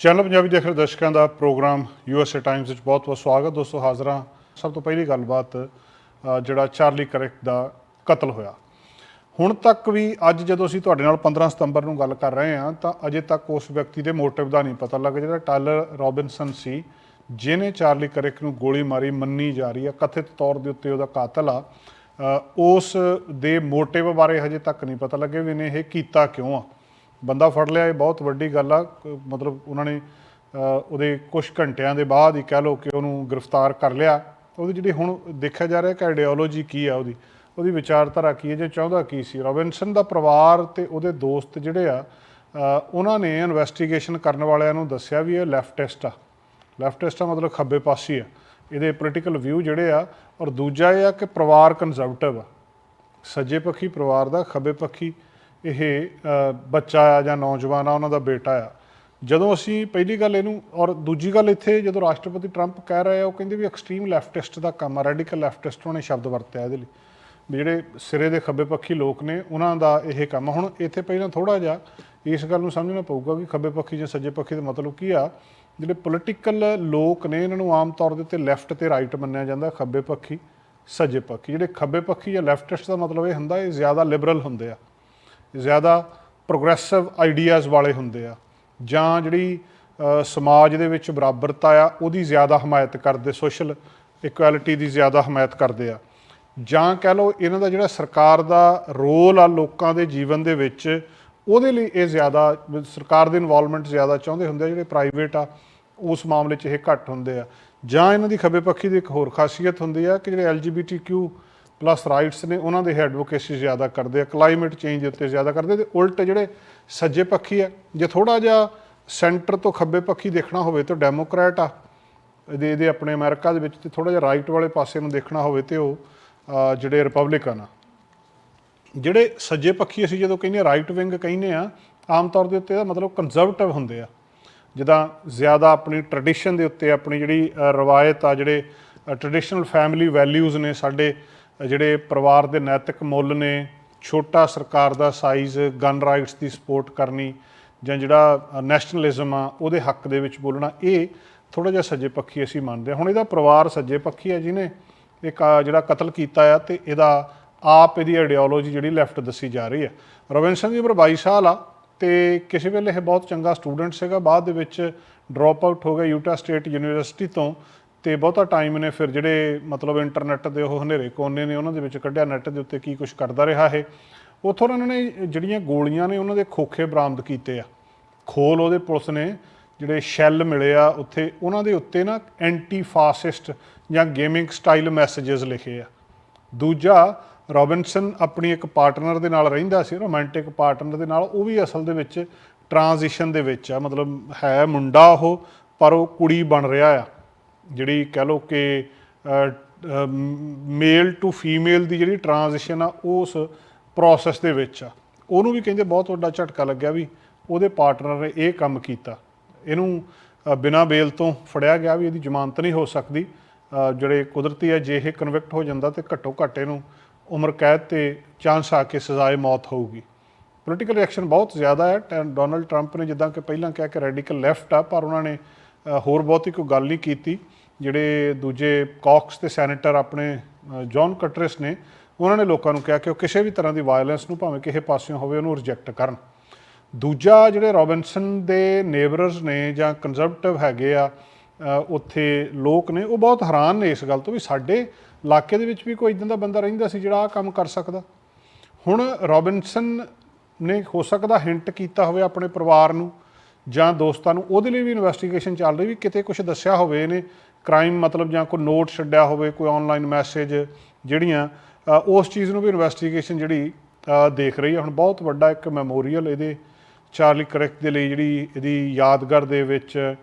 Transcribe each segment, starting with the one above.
Channel Punjabi ਦੇਖ ਰਹੇ ਦਰਸ਼ਕਾਂ ਦਾ ਪ੍ਰੋਗਰਾਮ ਯੂਐਸਏ ਟਾਈਮਸ ਵਿੱਚ ਬਹੁਤ-ਬਹੁਤ ਸਵਾਗਤ। ਦੋਸਤੋ, ਹਾਜ਼ਰਾਂ ਸਭ ਤੋਂ ਪਹਿਲੀ ਗੱਲਬਾਤ ਜਿਹੜਾ ਚਾਰਲੀ ਕਰੈਕ ਦਾ ਕਤਲ ਹੋਇਆ। ਹੁਣ ਤੱਕ ਵੀ ਅੱਜ ਜਦੋਂ ਅਸੀਂ ਤੁਹਾਡੇ ਨਾਲ 15 ਸਤੰਬਰ ਨੂੰ ਗੱਲ ਕਰ ਰਹੇ ਹਾਂ, ਤਾਂ ਅਜੇ ਤੱਕ ਉਸ ਵਿਅਕਤੀ ਦੇ ਮੋਟਿਵ ਦਾ ਨਹੀਂ ਪਤਾ ਲੱਗ ਜਿਹੜਾ ਟਾਇਲਰ ਰੋਬਿਨਸਨ ਸੀ, ਜਿਹਨੇ ਚਾਰਲੀ ਕਰੈਕ ਨੂੰ ਗੋਲੀ ਮਾਰੀ, ਮੰਨੀ ਜਾ ਰਹੀ ਹੈ। ਕਥਿਤ ਤੌਰ ਦੇ ਉੱਤੇ ਉਹਦਾ ਕਾਤਲ ਆ। ਉਸ ਦੇ ਮੋਟਿਵ ਬਾਰੇ ਹਜੇ ਤੱਕ ਨਹੀਂ ਪਤਾ ਲੱਗਿਆ ਵੀ ਇਹਨੇ ਇਹ ਕੀਤਾ ਕਿਉਂ ਆ। ਬੰਦਾ ਫੜ ਲਿਆ, ਇਹ ਬਹੁਤ ਵੱਡੀ ਗੱਲ ਆ। ਮਤਲਬ ਉਹਨਾਂ ਨੇ ਉਹਦੇ ਕੁਝ ਘੰਟਿਆਂ ਦੇ ਬਾਅਦ ਹੀ ਕਹਿ ਲਓ ਕਿ ਉਹਨੂੰ ਗ੍ਰਿਫਤਾਰ ਕਰ ਲਿਆ। ਉਹਦੀ ਜਿਹੜੀ ਹੁਣ ਦੇਖਿਆ ਜਾ ਰਿਹਾ ਕਿ ਆਈਡੀਓਲੋਜੀ ਕੀ ਆ ਉਹਦੀ ਉਹਦੀ ਵਿਚਾਰਧਾਰਾ ਕੀ ਹੈ ਜੇ ਚਾਹੁੰਦਾ ਕੀ ਸੀ? ਰੋਬਿਨਸਨ ਦਾ ਪਰਿਵਾਰ ਤੇ ਉਹਦੇ ਦੋਸਤ ਜਿਹੜੇ ਆ ਉਹਨਾਂ ਨੇ ਇਨਵੈਸਟੀਗੇਸ਼ਨ ਕਰਨ ਵਾਲਿਆਂ ਨੂੰ ਦੱਸਿਆ ਵੀ ਇਹ ਲੈਫਟਿਸਟ ਆ। ਲੈਫਟਿਸਟ ਆ ਮਤਲਬ ਖੱਬੇ ਪਾਸੇ ਆ। ਇਹਦੇ ਪੋਲੀਟੀਕਲ ਵਿਊ ਜਿਹੜੇ ਆ, ਔਰ ਦੂਜਾ ਇਹ ਆ ਕਿ ਪਰਿਵਾਰ ਕੰਜ਼ਰਵੇਟਿਵ ਆ। ਸੱਜੇ ਪੱਖੀ ਪਰਿਵਾਰ ਦਾ, ਖੱਬੇ ਪੱਖੀ ਇਹ ਬੱਚਾ ਆ ਜਾਂ ਨੌਜਵਾਨ ਆ, ਉਹਨਾਂ ਦਾ ਬੇਟਾ ਆ। ਜਦੋਂ ਅਸੀਂ ਪਹਿਲੀ ਗੱਲ ਇਹਨੂੰ, ਔਰ ਦੂਜੀ ਗੱਲ ਇੱਥੇ ਜਦੋਂ ਰਾਸ਼ਟਰਪਤੀ ਟਰੰਪ ਕਹਿ ਰਹੇ ਆ, ਉਹ ਕਹਿੰਦੇ ਵੀ ਐਕਸਟ੍ਰੀਮ ਲੈਫਟਿਸਟ ਦਾ ਕੰਮ ਆ ਰੈਡੀਕਲ ਲੈਫਟਿਸਟ ਉਹਨੇ ਸ਼ਬਦ ਵਰਤਿਆ ਇਹਦੇ ਲਈ। ਵੀ ਜਿਹੜੇ ਸਿਰੇ ਦੇ ਖੱਬੇ ਪੱਖੀ ਲੋਕ ਨੇ, ਉਹਨਾਂ ਦਾ ਇਹ ਕੰਮ ਆ। ਹੁਣ ਇੱਥੇ ਪਹਿਲਾਂ ਥੋੜਾ ਜਿਹਾ ਇਸ ਗੱਲ ਨੂੰ ਸਮਝਣਾ ਪਊਗਾ ਕਿ ਖੱਬੇ ਪੱਖੀ ਜਾਂ ਸੱਜੇ ਪੱਖੀ ਦਾ ਮਤਲਬ ਕੀ ਆ, ਜਿਹੜੇ ਪੋਲੀਟੀਕਲ ਲੋਕ ਨੇ, ਇਹਨਾਂ ਨੂੰ ਆਮ ਤੌਰ ਦੇ ਉੱਤੇ ਲੈਫਟ ਤੇ ਰਾਈਟ ਮੰਨਿਆ ਜਾਂਦਾ, ਖੱਬੇ ਪੱਖੀ, ਸੱਜੇ ਪੱਖੀ। ਜਿਹੜੇ ਖੱਬੇ ਪੱਖੀ ਜਾਂ ਲੈਫਟਿਸਟ ਦਾ ਮਤਲਬ ਇਹ ਹੁੰਦਾ, ਇਹ ਜ਼ਿਆਦਾ ਲਿਬਰਲ ਹੁੰਦੇ ਆ। ਜ਼ਿਆਦਾ ਪ੍ਰੋਗਰੈਸਿਵ ਆਈਡੀਆਜ਼ ਵਾਲੇ ਹੁੰਦੇ ਆ। ਜਾਂ ਜਿਹੜੀ ਸਮਾਜ ਦੇ ਵਿੱਚ ਬਰਾਬਰਤਾ ਆ, ਉਹਦੀ ਜ਼ਿਆਦਾ ਹਮਾਇਤ ਕਰਦੇ, ਸੋਸ਼ਲ ਇਕੁਐਲਿਟੀ ਦੀ ਜ਼ਿਆਦਾ ਹਮਾਇਤ ਕਰਦੇ ਆ। ਜਾਂ ਕਹਿ ਲਓ ਇਹਨਾਂ ਦਾ ਜਿਹੜਾ ਸਰਕਾਰ ਦਾ ਰੋਲ ਆ ਲੋਕਾਂ ਦੇ ਜੀਵਨ ਦੇ ਵਿੱਚ, ਉਹਦੇ ਲਈ ਇਹ ਜ਼ਿਆਦਾ, ਸਰਕਾਰ ਦੇ ਇਨਵੋਲਵਮੈਂਟ ਜ਼ਿਆਦਾ ਚਾਹੁੰਦੇ ਹੁੰਦੇ ਆ, ਜਿਹੜੇ ਪ੍ਰਾਈਵੇਟ ਆ, ਉਸ ਮਾਮਲੇ 'ਚ ਇਹ ਘੱਟ ਹੁੰਦੇ ਆ। ਜਾਂ ਇਹਨਾਂ ਦੀ ਖੱਬੇ ਪੱਖੀ ਦੀ ਇੱਕ ਹੋਰ ਖਾਸੀਅਤ ਹੁੰਦੀ ਆ ਕਿ ਜਿਹੜੇ ਐਲਜੀਬੀਟੀਕਿਊ ਪਲੱਸ ਰਾਈਟਸ ਨੇ, ਉਹਨਾਂ ਦੇ ਐਡਵੋਕੇਸੀ ਜ਼ਿਆਦਾ ਕਰਦੇ ਆ ਕਲਾਈਮੇਟ ਚੇਂਜ ਦੇ ਉੱਤੇ ਜ਼ਿਆਦਾ ਕਰਦੇ ਤੇ ਉਲਟ ਜਿਹੜੇ ਸੱਜੇ ਪੱਖੀ ਆ, ਜੇ ਥੋੜਾ ਜਿਹਾ ਸੈਂਟਰ ਤੋਂ ਖੱਬੇ ਪੱਖੀ ਦੇਖਣਾ ਹੋਵੇ ਤਾਂ ਡੈਮੋਕ੍ਰੈਟ ਆ, ਇਹਦੇ ਇਹਦੇ ਆਪਣੇ ਅਮਰੀਕਾ ਦੇ ਵਿੱਚ, ਤੇ ਥੋੜਾ ਜਿਹਾ ਰਾਈਟ ਵਾਲੇ ਪਾਸੇ ਨੂੰ ਦੇਖਣਾ ਹੋਵੇ ਤੇ ਉਹ ਜਿਹੜੇ ਰਿਪਬਲਿਕਨ ਆ। ਜਿਹੜੇ ਸੱਜੇ ਪੱਖੀ ਅਸੀਂ ਜਦੋਂ ਕਹਿੰਦੇ ਰਾਈਟ ਵਿੰਗ ਕਹਿੰਦੇ ਆ, ਆਮ ਤੌਰ ਦੇ ਉੱਤੇ ਇਹਦਾ ਮਤਲਬ ਕੰਜ਼ਰਵੇਟਿਵ ਹੁੰਦੇ ਆ। ਜਿੱਦਾਂ ਜ਼ਿਆਦਾ ਆਪਣੀ ਟ੍ਰੈਡੀਸ਼ਨ ਦੇ ਉੱਤੇ ਆਪਣੀ ਜਿਹੜੀ ਰਵਾਇਤ ਆ, ਜਿਹੜੇ ਟ੍ਰੈਡੀਸ਼ਨਲ ਫੈਮਿਲੀ ਵੈਲਿਊਜ਼ ਨੇ ਸਾਡੇ ਜਿਹੜੇ ਪਰਿਵਾਰ ਦੇ ਨੈਤਿਕ ਮੁੱਲ ਨੇ, ਛੋਟਾ ਸਰਕਾਰ ਦਾ ਸਾਈਜ਼ ਗਨ ਰਾਈਟਸ ਦੀ ਸਪੋਰਟ ਕਰਨੀ ਜਾਂ ਜਿਹੜਾ ਨੈਸ਼ਨਲਿਜ਼ਮ ਆ, ਉਹਦੇ ਹੱਕ ਦੇ ਵਿੱਚ ਬੋਲਣਾ, ਇਹ ਥੋੜਾ ਜਿਹਾ ਸੱਜੇ ਪੱਖੀ ਅਸੀਂ ਮੰਨਦੇ ਹਾਂ। ਹੁਣ ਇਹਦਾ ਪਰਿਵਾਰ ਸੱਜੇ ਪੱਖੀ ਹੈ ਜਿਹਨੇ ਇੱਕ ਜਿਹੜਾ ਕਤਲ ਕੀਤਾ ਆ ਤੇ ਇਹਦਾ ਆਪ ਇਹਦੀ ਆਈਡੀਓਲੋਜੀ ਜਿਹੜੀ ਲੈਫਟ ਦੱਸੀ ਜਾ ਰਹੀ ਹੈ। ਰੋਬਿਨਸਨ ਦੀ ਉਮਰ 22 ਸਾਲ ਆ ਤੇ ਕਿਸੇ ਵੇਲੇ ਇਹ ਬਹੁਤ ਚੰਗਾ ਸਟੂਡੈਂਟ ਸੀਗਾ, ਬਾਅਦ ਦੇ ਵਿੱਚ ਡ੍ਰੌਪ ਆਊਟ ਹੋ ਗਿਆ ਯੂਟਾ ਸਟੇਟ ਯੂਨੀਵਰਸਿਟੀ ਤੋਂ। ਤੇ ਬਹੁਤਾ ਟਾਈਮ ਨੇ ਫਿਰ ਜਿਹੜੇ ਮਤਲਬ ਇੰਟਰਨੈਟ ਦੇ ਉਹ ਹਨੇਰੇ ਕੋਨੇ ਨੇ, ਉਹਨਾਂ ਦੇ ਵਿੱਚ ਕੱਢਿਆ ਨੈਟ ਦੇ ਉੱਤੇ ਕੀ ਕੁਝ ਕਰਦਾ ਰਿਹਾ ਇਹ। ਉੱਥੋਂ ਉਹਨਾਂ ਨੇ ਜਿਹੜੀਆਂ ਗੋਲੀਆਂ ਨੇ ਉਹਨਾਂ ਦੇ ਖੋਖੇ ਬਰਾਮਦ ਕੀਤੇ ਆ। ਖੋਲ ਉਹਦੇ ਪੁਲਿਸ ਨੇ ਜਿਹੜੇ ਸ਼ੈੱਲ ਮਿਲੇ ਆ, ਉੱਥੇ ਉਹਨਾਂ ਦੇ ਉੱਤੇ ਨਾ ਐਂਟੀ ਫਾਸਿਸਟ ਜਾਂ ਗੇਮਿੰਗ ਸਟਾਈਲ ਮੈਸੇजेस ਲਿਖੇ ਆ। ਦੂਜਾ ਰੋਬਿਨਸਨ ਆਪਣੀ ਇੱਕ ਪਾਰਟਨਰ ਦੇ ਨਾਲ ਰਹਿੰਦਾ ਸੀ ਰੋਮਾਂਟਿਕ ਪਾਰਟਨਰ ਦੇ ਨਾਲ, ਉਹ ਵੀ ਅਸਲ ਦੇ ਵਿੱਚ ਟਰਾਂਜੀਸ਼ਨ ਦੇ ਵਿੱਚ ਆ। ਮਤਲਬ ਹੈ ਮੁੰਡਾ ਉਹ, ਪਰ ਉਹ ਕੁੜੀ ਬਣ ਰਿਹਾ ਆ। ਜਿਹੜੀ ਕਹਿ ਲਓ ਕਿ ਮੇਲ ਟੂ ਫੀਮੇਲ ਦੀ ਜਿਹੜੀ ਟਰਾਂਜੀਸ਼ਨ ਆ ਉਸ ਪ੍ਰੋਸੈਸ ਦੇ ਵਿੱਚ ਆ। ਉਹਨੂੰ ਵੀ ਕਹਿੰਦੇ ਬਹੁਤ ਵੱਡਾ ਝਟਕਾ ਲੱਗਿਆ ਵੀ ਉਹਦੇ ਪਾਰਟਨਰ ਨੇ ਇਹ ਕੰਮ ਕੀਤਾ। ਇਹਨੂੰ ਅ, ਬਿਨਾਂ ਬੇਲ ਤੋਂ ਫੜਿਆ ਗਿਆ ਵੀ ਇਹਦੀ ਜ਼ਮਾਨਤ ਨਹੀਂ ਹੋ ਸਕਦੀ। ਜਿਹੜੇ ਕੁਦਰਤੀ ਹੈ ਜੇ ਇਹ ਕਨਵਿਕਟ ਹੋ ਜਾਂਦਾ ਤੇ ਘੱਟੋ ਘੱਟ ਇਹਨੂੰ ਉਮਰ ਕੈਦ ਤੇ ਚਾਂਸ ਆ ਕੇ ਸਜ਼ਾਏ ਮੌਤ ਹੋਊਗੀ। ਪੋਲੀਟੀਕਲ ਰਿਐਕਸ਼ਨ ਬਹੁਤ ਜ਼ਿਆਦਾ ਹੈ। ਟੈ- ਡੋਨਲਡ ਟਰੰਪ ਨੇ ਜਿੱਦਾਂ ਕਿ ਪਹਿਲਾਂ ਕਿਹਾ ਕਿ ਰੈਡੀਕਲ ਲੈਫਟ ਆ ਪਰ ਉਹਨਾਂ ਨੇ ਹੋਰ ਬਹੁਤੀ ਕੋਈ ਗੱਲ ਨਹੀਂ ਕੀਤੀ। ਜਿਹੜੇ ਦੂਜੇ ਕਾਕਸ ਤੇ ਸੈਨੇਟਰ ਆਪਣੇ ਅ, ਜੌਨ ਕਟਰਸ ਨੇ ਉਹਨਾਂ ਨੇ ਲੋਕਾਂ ਨੂੰ ਕਿਹਾ ਕਿ ਉਹ ਕਿਸੇ ਵੀ ਤਰ੍ਹਾਂ ਦੀ ਵਾਇਲੈਂਸ ਨੂੰ ਭਾਵੇਂ ਕਿਸੇ ਪਾਸਿਓਂ ਹੋਵੇ ਉਹਨੂੰ ਰਿਜੈਕਟ ਕਰਨ। ਦੂਜਾ ਜਿਹੜੇ ਰੋਬਿਨਸਨ ਦੇ ਨੇਬਰਸ ਨੇ ਜਾਂ ਕੰਜ਼ਰਵੇਟਿਵ ਹੈਗੇ ਆ ਉੱਥੇ ਲੋਕ ਨੇ ਉਹ ਬਹੁਤ ਹੈਰਾਨ ਨੇ ਇਸ ਗੱਲ ਤੋਂ ਵੀ ਸਾਡੇ ਇਲਾਕੇ ਦੇ ਵਿੱਚ ਵੀ ਕੋਈ ਇਦਾਂ ਦਾ ਬੰਦਾ ਰਹਿੰਦਾ ਸੀ ਜਿਹੜਾ ਆਹ ਕੰਮ ਕਰ ਸਕਦਾ। ਹੁਣ ਰੋਬਿਨਸਨ ਨੇ ਹੋ ਸਕਦਾ ਹਿੰਟ ਕੀਤਾ ਹੋਵੇ ਆਪਣੇ ਪਰਿਵਾਰ ਨੂੰ ਜਾਂ ਦੋਸਤਾਂ ਨੂੰ ਉਹਦੇ ਲਈ ਵੀ ਇਨਵੈਸਟੀਗੇਸ਼ਨ ਚੱਲ ਰਹੀ ਵੀ ਕਿਤੇ ਕੁਝ ਦੱਸਿਆ ਹੋਵੇ ਇਹਨੇ ਕ੍ਰਾਈਮ ਮਤਲਬ ਜਾਂ ਕੋਈ ਨੋਟ ਛੱਡਿਆ ਹੋਵੇ, ਕੋਈ ਆਨਲਾਈਨ ਮੈਸੇਜ ਜਿਹੜੀਆਂ ਉਸ ਚੀਜ਼ ਨੂੰ ਵੀ ਇਨਵੈਸਟੀਗੇਸ਼ਨ ਜਿਹੜੀ ਦੇਖ ਰਹੀ ਹੈ ਹੁਣ ਬਹੁਤ ਵੱਡਾ ਇੱਕ ਮੈਮੋਰੀਅਲ ਇਹਦੇ ਚਾਰਲੀ ਕਰੈਕ ਦੇ ਲਈ ਜਿਹੜੀ ਇਹਦੀ ਯਾਦਗਾਰ ਦੇ ਵਿੱਚ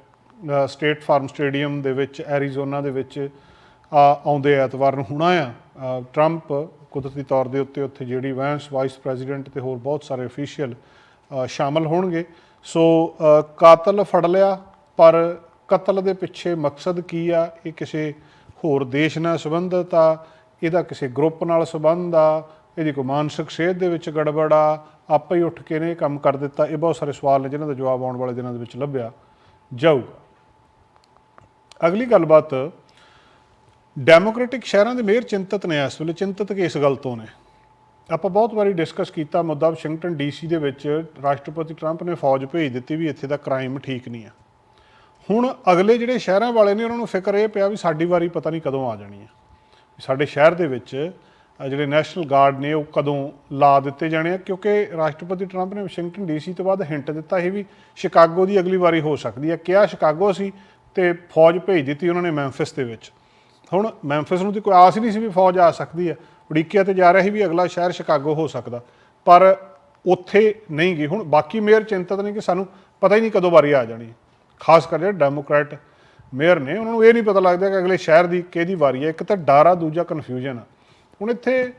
ਸਟੇਟ ਫਾਰਮ ਸਟੇਡੀਅਮ ਦੇ ਵਿੱਚ ਐਰੀਜ਼ੋਨਾ ਦੇ ਵਿੱਚ ਆਉਂਦੇ ਐਤਵਾਰ ਨੂੰ ਹੋਣਾ ਆ। ਟਰੰਪ ਕੁਦਰਤੀ ਤੌਰ ਦੇ ਉੱਤੇ ਉੱਥੇ ਜਿਹੜੀ ਵੈਂਸ ਵਾਈਸ ਪ੍ਰੈਜ਼ੀਡੈਂਟ ਤੇ ਹੋਰ ਬਹੁਤ ਸਾਰੇ ਅਫੀਸ਼ੀਅਲ ਸ਼ਾਮਲ ਹੋਣਗੇ। ਸੋ ਕਾਤਲ ਫੜ ਲਿਆ, ਪਰ ਕਤਲ ਦੇ ਪਿੱਛੇ ਮਕਸਦ ਕੀ ਆ? ਇਹ ਕਿਸੇ ਹੋਰ ਦੇਸ਼ ਨਾਲ ਸੰਬੰਧਿਤ ਆ? ਇਹਦਾ ਕਿਸੇ ਗਰੁੱਪ ਨਾਲ ਸੰਬੰਧ ਆ? ਇਹਦੀ ਕੋਈ ਮਾਨਸਿਕ ਸਿਹਤ ਦੇ ਵਿੱਚ ਗੜਬੜ ਆ? ਆਪੇ ਹੀ ਉੱਠ ਕੇ ਨੇ ਇਹ ਕੰਮ ਕਰ ਦਿੱਤਾ। ਇਹ ਬਹੁਤ ਸਾਰੇ ਸਵਾਲ ਨੇ ਜਿਨ੍ਹਾਂ ਦਾ ਜਵਾਬ ਆਉਣ ਵਾਲੇ ਦਿਨਾਂ ਦੇ ਵਿੱਚ ਲੱਭਿਆ ਜਾਊਗਾ। ਅਗਲੀ ਗੱਲਬਾਤ, ਡੈਮੋਕ੍ਰੈਟਿਕ ਸ਼ਹਿਰਾਂ ਦੇ ਮੇਅਰ ਚਿੰਤਤ ਨੇ ਇਸ ਵੇਲੇ, ਚਿੰਤਤ ਕਿ ਇਸ ਗੱਲ ਤੋਂ ਨੇ। ਆਪਾਂ ਬਹੁਤ ਵਾਰੀ ਡਿਸਕਸ ਕੀਤਾ ਮੁੱਦਾ ਵਾਸ਼ਿੰਗਟਨ ਡੀਸੀ ਦੇ ਵਿੱਚ ਰਾਸ਼ਟਰਪਤੀ ਟਰੰਪ ਨੇ ਫੌਜ ਭੇਜ ਦਿੱਤੀ ਵੀ ਇੱਥੇ ਦਾ ਕ੍ਰਾਈਮ ਠੀਕ ਨਹੀਂ ਆ। ਹੁਣ ਅਗਲੇ ਜਿਹੜੇ ਸ਼ਹਿਰਾਂ ਵਾਲੇ ਨੇ, ਉਹਨਾਂ ਨੂੰ ਫਿਕਰ ਇਹ ਪਿਆ ਵੀ ਸਾਡੀ ਵਾਰੀ ਪਤਾ ਨਹੀਂ ਕਦੋਂ ਆ ਜਾਣੀ ਹੈ ਵੀ ਸਾਡੇ ਸ਼ਹਿਰ ਦੇ ਵਿੱਚ ਜਿਹੜੇ ਨੈਸ਼ਨਲ ਗਾਰਡ ਨੇ, ਉਹ ਕਦੋਂ ਲਾ ਦਿੱਤੇ ਜਾਣੇ ਆ, ਕਿਉਂਕਿ ਰਾਸ਼ਟਰਪਤੀ ਟਰੰਪ ਨੇ ਵਾਸ਼ਿੰਗਟਨ ਡੀਸੀ ਤੋਂ ਬਾਅਦ ਹਿੰਟ ਦਿੱਤਾ ਸੀ ਵੀ ਸ਼ਿਕਾਗੋ ਦੀ ਅਗਲੀ ਵਾਰੀ ਹੋ ਸਕਦੀ ਹੈ ਕਿਹਾ ਸ਼ਿਕਾਗੋ ਸੀ ਤੇ ਫੌਜ ਭੇਜ ਦਿੱਤੀ ਉਹਨਾਂ ਨੇ ਮੈਂਫਿਸ ਦੇ ਵਿੱਚ। ਹੁਣ ਮੈਂਫਿਸ ਨੂੰ ਤੇ ਕੋਈ ਆਸ ਹੀ ਨਹੀਂ ਸੀ ਵੀ ਫੌਜ ਆ ਸਕਦੀ ਹੈ ਉਡੀਕਿਆ ਤੇ ਜਾ ਰਿਹਾ ਸੀ ਵੀ ਅਗਲਾ ਸ਼ਹਿਰ ਸ਼ਿਕਾਗੋ ਹੋ ਸਕਦਾ। ਪਰ ਉੱਥੇ ਨਹੀਂ ਗਈ। ਹੁਣ ਬਾਕੀ ਮੇਅਰ ਚਿੰਤਤ ਨੇ ਕਿ ਸਾਨੂੰ ਪਤਾ ਹੀ ਨਹੀਂ ਕਦੋਂ ਵਾਰੀ ਆ ਜਾਣੀ ਖਾਸ ਕਰ ਜਿਹੜੇ ਡੈਮੋਕ੍ਰੈਟ ਮੇਅਰ ਨੇ, ਉਹਨਾਂ ਨੂੰ ਇਹ ਨਹੀਂ ਪਤਾ ਲੱਗਦਾ ਕਿ ਅਗਲੇ ਸ਼ਹਿਰ ਦੀ ਕਿਹਦੀ ਵਾਰੀ ਹੈ। ਇੱਕ ਤਾਂ ਡਾਰਾ, ਦੂਜਾ ਕਨਫਿਊਜ਼ਨ ਆ। ਹੁਣ ਇੱਥੇ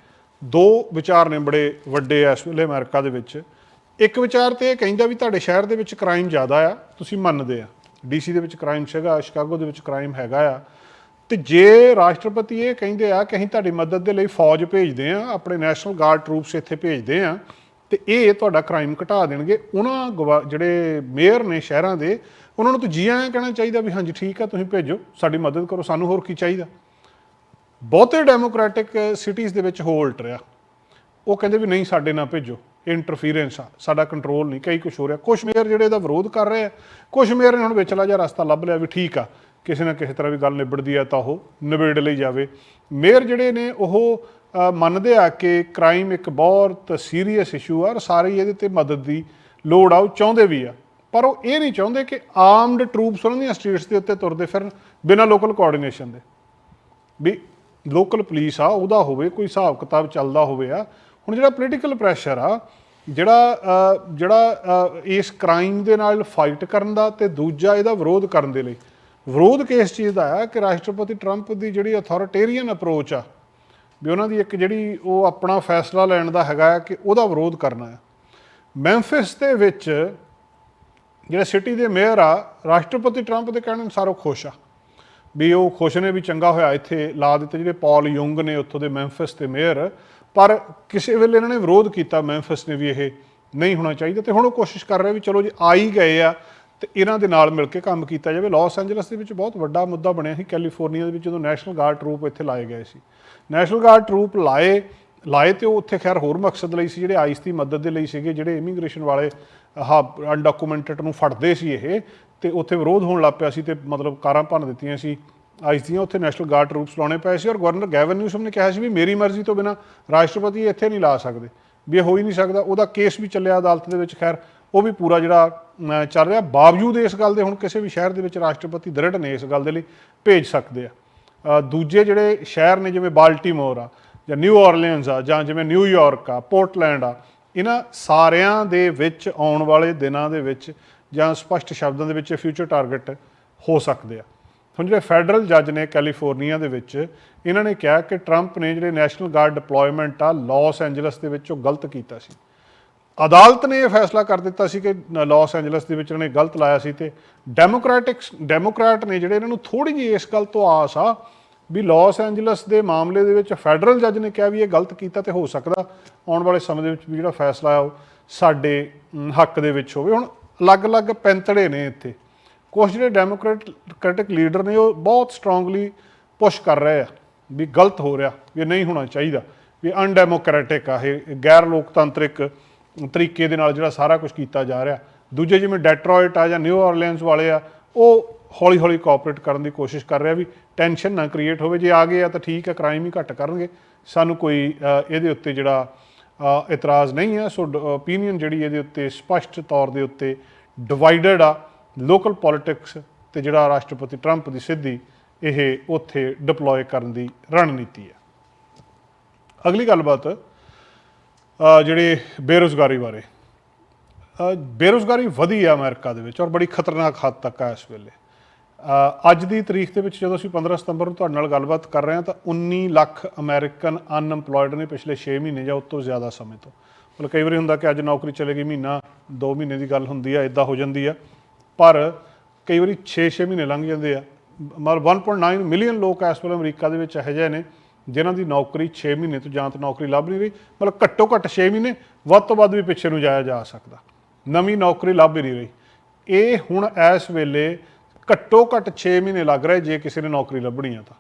ਦੋ ਵਿਚਾਰ ਨੇ ਬੜੇ ਵੱਡੇ ਇਸ ਵੇਲੇ ਅਮਰੀਕਾ ਦੇ ਵਿੱਚ। ਇੱਕ ਵਿਚਾਰ ਤੇ ਇਹ ਕਹਿੰਦਾ ਵੀ ਤੁਹਾਡੇ ਸ਼ਹਿਰ ਦੇ ਵਿੱਚ ਕ੍ਰਾਈਮ ਜ਼ਿਆਦਾ ਆ, ਤੁਸੀਂ ਮੰਨਦੇ ਆ। ਡੀਸੀ ਦੇ ਵਿੱਚ ਕ੍ਰਾਈਮ ਸੀਗਾ ਸ਼ਿਕਾਗੋ ਦੇ ਵਿੱਚ ਕ੍ਰਾਈਮ ਹੈਗਾ ਆ। ਤੇ ਜੇ ਰਾਸ਼ਟਰਪਤੀ ਇਹ ਕਹਿੰਦੇ ਆ ਕਿ ਅਸੀਂ ਤੁਹਾਡੀ ਮਦਦ ਦੇ ਲਈ ਫੌਜ ਭੇਜਦੇ ਆ, ਆਪਣੇ ਨੈਸ਼ਨਲ ਗਾਰਡ ਟਰੂਪਸ ਇੱਥੇ ਭੇਜਦੇ ਆ, ਤੇ ਇਹ ਤੁਹਾਡਾ ਕ੍ਰਾਈਮ ਘਟਾ ਦੇਣਗੇ, ਉਹਨਾਂ ਗਵਾ- ਜਿਹੜੇ ਮੇਅਰ ਨੇ ਸ਼ਹਿਰਾਂ ਦੇ ਉਹਨਾਂ ਨੂੰ ਤਾਂ ਜੀ ਆਇਆਂ ਕਹਿਣਾ ਚਾਹੀਦਾ ਵੀ ਹਾਂਜੀ, ਠੀਕ ਆ, ਤੁਸੀਂ ਭੇਜੋ, ਸਾਡੀ ਮਦਦ ਕਰੋ, ਸਾਨੂੰ ਹੋਰ ਕੀ ਚਾਹੀਦਾ। ਬਹੁਤੇ ਡੈਮੋਕ੍ਰੈਟਿਕ ਸਿਟੀਜ਼ ਦੇ ਵਿੱਚ ਹੋਲਟ ਰਿਹਾ। ਉਹ ਕਹਿੰਦੇ ਵੀ ਨਹੀਂ, ਸਾਡੇ ਨਾਲ ਭੇਜੋ, ਇੰਟਰਫੀਰੈਂਸ ਆ, ਸਾਡਾ ਕੰਟਰੋਲ ਨਹੀਂ, ਕਈ ਕੁਝ ਹੋ ਰਿਹਾ। ਕੁਝ ਮੇਅਰ ਜਿਹੜੇ ਇਹਦਾ ਵਿਰੋਧ ਕਰ ਰਹੇ ਆ ਕੁਝ ਮੇਅਰ ਨੇ ਹੁਣ ਵਿਚਲਾ ਜਿਹਾ ਰਸਤਾ ਲੱਭ ਲਿਆ ਵੀ ਠੀਕ ਆ, ਕਿਸੇ ਨਾ ਕਿਸੇ ਤਰ੍ਹਾਂ ਵੀ ਗੱਲ ਨਿਬੜਦੀ ਆ ਤਾਂ ਉਹ ਨਿਬੇੜ ਲਈ ਜਾਵੇ। ਮੇਅਰ ਜਿਹੜੇ ਨੇ, ਉਹ ਮੰਨਦੇ ਆ ਕਿ ਕ੍ਰਾਈਮ ਇੱਕ ਬਹੁਤ ਸੀਰੀਅਸ ਇਸ਼ੂ ਆ ਔਰ ਸਾਰੇ ਇਹਦੇ ਤੇ ਮਦਦ ਦੀ ਲੋੜ ਆ, ਉਹ ਚਾਹੁੰਦੇ ਵੀ ਆ। ਪਰ ਉਹ ਇਹ ਨਹੀਂ ਚਾਹੁੰਦੇ ਕਿ ਆਰਮਡ ਟਰੂਪਸ ਉਹਨਾਂ ਦੀਆਂ ਸਟੇਟਸ ਦੇ ਉੱਤੇ ਤੁਰਦੇ ਫਿਰਨ, ਬਿਨਾਂ ਲੋਕਲ ਕੋਆਰਡੀਨੇਸ਼ਨ ਦੇ। ਵੀ ਲੋਕਲ ਪੁਲਿਸ ਆ, ਉਹਦਾ ਹੋਵੇ, ਕੋਈ ਹਿਸਾਬ ਕਿਤਾਬ ਚੱਲਦਾ ਹੋਵੇ ਆ। ਹੁਣ ਜਿਹੜਾ ਪੋਲੀਟੀਕਲ ਪ੍ਰੈਸ਼ਰ ਆ, ਜਿਹੜਾ ਜਿਹੜਾ ਇਸ ਕ੍ਰਾਈਮ ਦੇ ਨਾਲ ਫਾਈਟ ਕਰਨ ਦਾ ਤੇ ਦੂਜਾ ਇਹਦਾ ਵਿਰੋਧ ਕਰਨ ਦੇ ਲਈ। ਵਿਰੋਧ ਕਿਸ ਚੀਜ਼ ਦਾ ਆ ਕਿ ਰਾਸ਼ਟਰਪਤੀ ਟਰੰਪ ਦੀ ਜਿਹੜੀ ਅਥਾਰਟੇਰੀਅਨ ਅਪਰੋਚ ਆ, ਵੀ ਉਹਨਾਂ ਦੀ ਇੱਕ ਜਿਹੜੀ ਉਹ ਆਪਣਾ ਫੈਸਲਾ ਲੈਣ ਦਾ ਹੈਗਾ ਆ ਕਿ ਉਹਦਾ ਵਿਰੋਧ ਕਰਨਾ ਆ। ਮੈਂਫਿਸ ਦੇ ਵਿੱਚ ਜਿਹੜੇ ਸਿਟੀ ਦੇ ਮੇਅਰ ਆ, ਰਾਸ਼ਟਰਪਤੀ ਟਰੰਪ ਦੇ ਕਹਿਣ ਅਨੁਸਾਰ ਉਹ ਖੁਸ਼ ਆ। ਵੀ ਉਹ ਖੁਸ਼ ਨੇ, ਵੀ ਚੰਗਾ ਹੋਇਆ। ਇੱਥੇ ਲਾ ਦਿੱਤੇ ਜਿਹੜੇ ਪੌਲ ਯੂੰਗ ਨੇ, ਉੱਥੋਂ ਦੇ ਮੈਂਫਿਸ ਦੇ ਮੇਅਰ। ਪਰ ਕਿਸੇ ਵੇਲੇ ਇਹਨਾਂ ਨੇ ਵਿਰੋਧ ਕੀਤਾ ਮੈਂਫਿਸ ਨੇ ਵੀ ਇਹ ਨਹੀਂ ਹੋਣਾ ਚਾਹੀਦਾ। ਤੇ ਹੁਣ ਉਹ ਕੋਸ਼ਿਸ਼ ਕਰ ਰਹੇ ਵੀ ਚਲੋ ਜੇ ਆ ਹੀ ਗਏ ਆ, ਤੇ ਇਹਨਾਂ ਦੇ ਨਾਲ ਮਿਲ ਕੇ ਕੰਮ ਕੀਤਾ ਜਾਵੇ। ਲਾਸ ਐਂਜਲਸ ਦੇ ਵਿੱਚ ਬਹੁਤ ਵੱਡਾ ਮੁੱਦਾ ਬਣਿਆ ਸੀ। ਕੈਲੀਫੋਰਨੀਆ ਦੇ ਵਿੱਚ ਜਦੋਂ ਨੈਸ਼ਨਲ ਗਾਰਡ ਟਰੂਪ ਇੱਥੇ ਲਾਏ ਗਏ ਸੀ। ਨੈਸ਼ਨਲ ਗਾਰਡ ਟਰੂਪ ਲਾਏ ਲਾਏ ਤੇ ਉਹ ਉੱਥੇ ਖੈਰ ਹੋਰ ਮਕਸਦ ਲਈ ਸੀ, ਜਿਹੜੇ ਆਈਸ ਦੀ ਮਦਦ ਦੇ ਲਈ ਸੀਗੇ, ਜਿਹੜੇ ਇਮੀਗ੍ਰੇਸ਼ਨ ਵਾਲੇ ਆਹ ਅਨਡਾਕੂਮੈਂਟਡ ਨੂੰ ਫੜਦੇ ਸੀ ਇਹ ਤੇ ਉੱਥੇ ਵਿਰੋਧ ਹੋਣ ਲੱਗ ਪਿਆ ਸੀ ਤੇ ਮਤਲਬ ਕਾਰਾਂ ਭੰਨ ਦਿੱਤੀਆਂ ਸੀ। ਆਈਸ ਦੀਆਂ ਉੱਥੇ ਨੈਸ਼ਨਲ ਗਾਰਡ ਟਰੂਪਸ ਲਾਉਣੇ ਪਏ ਸੀ ਔਰ ਗਵਰਨਰ ਗੈਵਨ ਨਿਊਸਮ ਨੇ ਕਿਹਾ ਸੀ ਵੀ ਮੇਰੀ ਮਰਜ਼ੀ ਤੋਂ ਬਿਨਾ ਰਾਸ਼ਟਰਪਤੀ ਇੱਥੇ ਨਹੀਂ ਲਾ ਸਕਦੇ, ਵੀ ਇਹ ਹੋ ਹੀ ਨਹੀਂ ਸਕਦਾ। ਉਹਦਾ ਕੇਸ ਵੀ ਚੱਲਿਆ ਅਦਾਲਤ ਦੇ ਵਿੱਚ, ਖੈਰ, ਉਹ ਵੀ ਪੂਰਾ ਜਿਹੜਾ ਚੱਲ ਰਿਹਾ। ਬਾਵਜੂਦ ਇਸ ਗੱਲ ਦੇ ਹੁਣ ਕਿਸੇ ਵੀ ਸ਼ਹਿਰ ਦੇ ਵਿੱਚ ਰਾਸ਼ਟਰਪਤੀ ਦ੍ਰਿੜ ਨੇ ਇਸ ਗੱਲ ਦੇ ਲਈ ਭੇਜ ਸਕਦੇ ਆ। ਦੂਜੇ ਜਿਹੜੇ ਸ਼ਹਿਰ ਨੇ ਜਿਵੇਂ ਬਾਲਟੀਮੋਰ ਆ ਜਾਂ ਨਿਊ ਆਰਲੀਅਨਸ ਆ ਜਾਂ ਜਿਵੇਂ ਨਿਊਯਾਰਕ ਆ, ਪੋਰਟਲੈਂਡ ਆ ਇਹਨਾਂ ਸਾਰਿਆਂ ਦੇ ਵਿੱਚ ਆਉਣ ਵਾਲੇ ਦਿਨਾਂ ਦੇ ਵਿੱਚ ਜਾਂ ਸਪਸ਼ਟ ਸ਼ਬਦਾਂ ਦੇ ਵਿੱਚ ਫਿਊਚਰ ਟਾਰਗੇਟ ਹੋ ਸਕਦੇ ਆ। ਹੁਣ ਜਿਹੜੇ ਫੈਡਰਲ ਜੱਜ ਨੇ ਕੈਲੀਫੋਰਨੀਆ ਦੇ ਵਿੱਚ, ਇਹਨਾਂ ਨੇ ਕਿਹਾ ਕਿ ਟਰੰਪ ਨੇ ਜਿਹੜੇ ਨੈਸ਼ਨਲ ਗਾਰਡ ਡਿਪਲੋਇਮੈਂਟ ਆ ਲਾਸ ਐਂਜਲਸ ਦੇ ਵਿੱਚ ਉਹ ਗਲਤ ਕੀਤਾ ਸੀ। ਅਦਾਲਤ ਨੇ ਇਹ ਫੈਸਲਾ ਕਰ ਦਿੱਤਾ ਸੀ ਕਿ ਨ- ਲਾਸ ਐਂਜਲਸ ਦੇ ਵਿੱਚ ਇਹਨਾਂ ਨੇ ਗਲਤ ਲਾਇਆ ਸੀ ਤੇ ਡੈਮੋਕ੍ਰੈਟਿਕ ਡੈਮੋਕ੍ਰੈਟ ਨੇ ਜਿਹੜੇ ਇਹਨਾਂ ਨੂੰ ਥੋੜੀ ਜਿਹੀ ਇਸ ਗੱਲ ਤੋਂ ਆਸ ਆ ਵੀ ਲਾਸ ਐਂਜਲਸ ਦੇ ਮਾਮਲੇ ਦੇ ਵਿੱਚ ਫੈਡਰਲ ਜੱਜ ਨੇ ਕਿਹਾ ਵੀ ਇਹ ਗਲਤ ਕੀਤਾ ਤੇ ਹੋ ਸਕਦਾ ਆਉਣ ਵਾਲੇ ਸਮੇਂ ਦੇ ਵਿੱਚ ਵੀ ਜਿਹੜਾ ਫੈਸਲਾ ਆ ਉਹ ਸਾਡੇ ਹੱਕ ਦੇ ਵਿੱਚ ਹੋਵੇ। ਹੁਣ ਅਲੱਗ-ਅਲੱਗ ਪੈਂਤੜੇ ਨੇ ਇੱਥੇ। ਕੁਝ ਜਿਹੜੇ ਡੈਮੋਕ੍ਰੈਟਿਕ ਲੀਡਰ ਨੇ ਉਹ ਬਹੁਤ ਸਟਰੋਂਗਲੀ ਪੁਸ਼ ਕਰ ਰਹੇ ਆ ਵੀ ਗਲਤ ਹੋ ਰਿਹਾ, ਵੀ ਨਹੀਂ ਹੋਣਾ ਚਾਹੀਦਾ, ਵੀ ਅਨਡੈਮੋਕ੍ਰੈਟਿਕ ਆ ਇਹ ਗੈਰ ਲੋਕਤੰਤਰਿਕ ਤਰੀਕੇ ਦੇ ਨਾਲ ਜਿਹੜਾ ਸਾਰਾ ਕੁਝ ਕੀਤਾ ਜਾ ਰਿਹਾ। ਦੂਜੇ ਜਿਵੇਂ ਡੈਟਰੋਇਟ ਆ ਜਾਂ ਨਿਊ ਆਰਲੀਅਨਸ ਵਾਲੇ ਆ, ਉਹ ਹੌਲੀ ਹੌਲੀ ਕੋਆਪਰੇਟ ਕਰਨ ਦੀ ਕੋਸ਼ਿਸ਼ ਕਰ ਰਿਹਾ ਵੀ ਟੈਨਸ਼ਨ ਨਾ ਕ੍ਰੀਏਟ ਹੋਵੇ। ਜੇ ਆ ਗਏ ਆ ਤਾਂ ਠੀਕ ਆ ਕ੍ਰਾਈਮ ਹੀ ਘੱਟ ਕਰਨਗੇ। ਸਾਨੂੰ ਕੋਈ ਇਹਦੇ ਉੱਤੇ ਜਿਹੜਾ ਇਤਰਾਜ਼ ਨਹੀਂ ਹੈ ਸੋ ਓਪੀਨੀਅਨ ਜਿਹੜੀ ਇਹਦੇ ਉੱਤੇ ਸਪਸ਼ਟ ਤੌਰ ਦੇ ਉੱਤੇ ਡਿਵਾਈਡਡ ਆ। ਲੋਕਲ ਪੋਲਿਟਿਕਸ ਤੇ ਜਿਹੜਾ ਰਾਸ਼ਟਰਪਤੀ ਟਰੰਪ ਦੀ ਸਿੱਧੀ ਇਹ ਉੱਥੇ ਡਿਪਲੋਏ ਕਰਨ ਦੀ ਰਣਨੀਤੀ ਹੈ ਅਗਲੀ ਗੱਲਬਾਤ ਜਿਹੜੇ ਬੇਰੁਜ਼ਗਾਰੀ ਬਾਰੇ। ਅ, ਬੇਰੁਜ਼ਗਾਰੀ ਵਧੀ ਆ ਅਮਰੀਕਾ ਦੇ ਵਿੱਚ ਔਰ ਬੜੀ ਖਤਰਨਾਕ ਹੱਦ ਤੱਕ ਆ ਇਸ ਵੇਲੇ। ਅੱਜ ਦੀ ਤਰੀਕ ਦੇ ਵਿੱਚ ਜਦੋਂ ਅਸੀਂ 15 ਸਤੰਬਰ ਨੂੰ ਤੁਹਾਡੇ ਨਾਲ ਗੱਲਬਾਤ ਕਰ ਰਹੇ ਹਾਂ ਤਾਂ 19 ਲੱਖ ਅਮਰੀਕਨ ਅਨਐਮਪਲੋਇਡ ਨੇ ਪਿਛਲੇ 6 ਮਹੀਨੇ ਜਾਂ ਉਸ ਤੋਂ ਜ਼ਿਆਦਾ ਸਮੇਂ ਤੋਂ। ਮਤਲਬ ਕਈ ਵਾਰੀ ਹੁੰਦਾ ਕਿ ਅੱਜ ਨੌਕਰੀ ਚਲੇ ਗਈ, ਮਹੀਨਾ 2 ਮਹੀਨੇ ਦੀ ਗੱਲ ਹੁੰਦੀ ਆ ਇਦਾਂ ਹੋ ਜਾਂਦੀ ਆ। ਪਰ ਕਈ ਵਾਰੀ 6-6 ਮਹੀਨੇ ਲੰਘ ਜਾਂਦੇ ਆ। ਮਤਲਬ 1.9 ਮਿਲੀਅਨ ਲੋਕ ਇਸ ਵੇਲੇ ਅਮਰੀਕਾ ਦੇ ਵਿੱਚ ਇਹੋ ਜਿਹੇ ਨੇ, ਜਿਨ੍ਹਾਂ ਦੀ ਨੌਕਰੀ 6 ਮਹੀਨੇ ਤੋਂ ਜਾਂ ਤਾਂ ਨੌਕਰੀ ਲੱਭ ਨਹੀਂ ਰਹੀ, ਮਤਲਬ ਘੱਟੋ ਘੱਟ 6 ਮਹੀਨੇ, ਵੱਧ ਤੋਂ ਵੱਧ ਵੀ ਪਿੱਛੇ ਨੂੰ ਜਾਇਆ ਜਾ ਸਕਦਾ। ਨਵੀਂ ਨੌਕਰੀ ਲੱਭ ਹੀ ਨਹੀਂ ਰਹੀ। ਇਹ ਹੁਣ ਇਸ ਵੇਲੇ ਘੱਟੋ ਘੱਟ 6 ਮਹੀਨੇ ਲੱਗ ਰਹੇ ਜੇ ਕਿਸੇ ਨੇ ਨੌਕਰੀ ਲੱਭਣੀ ਆ ਤਾਂ।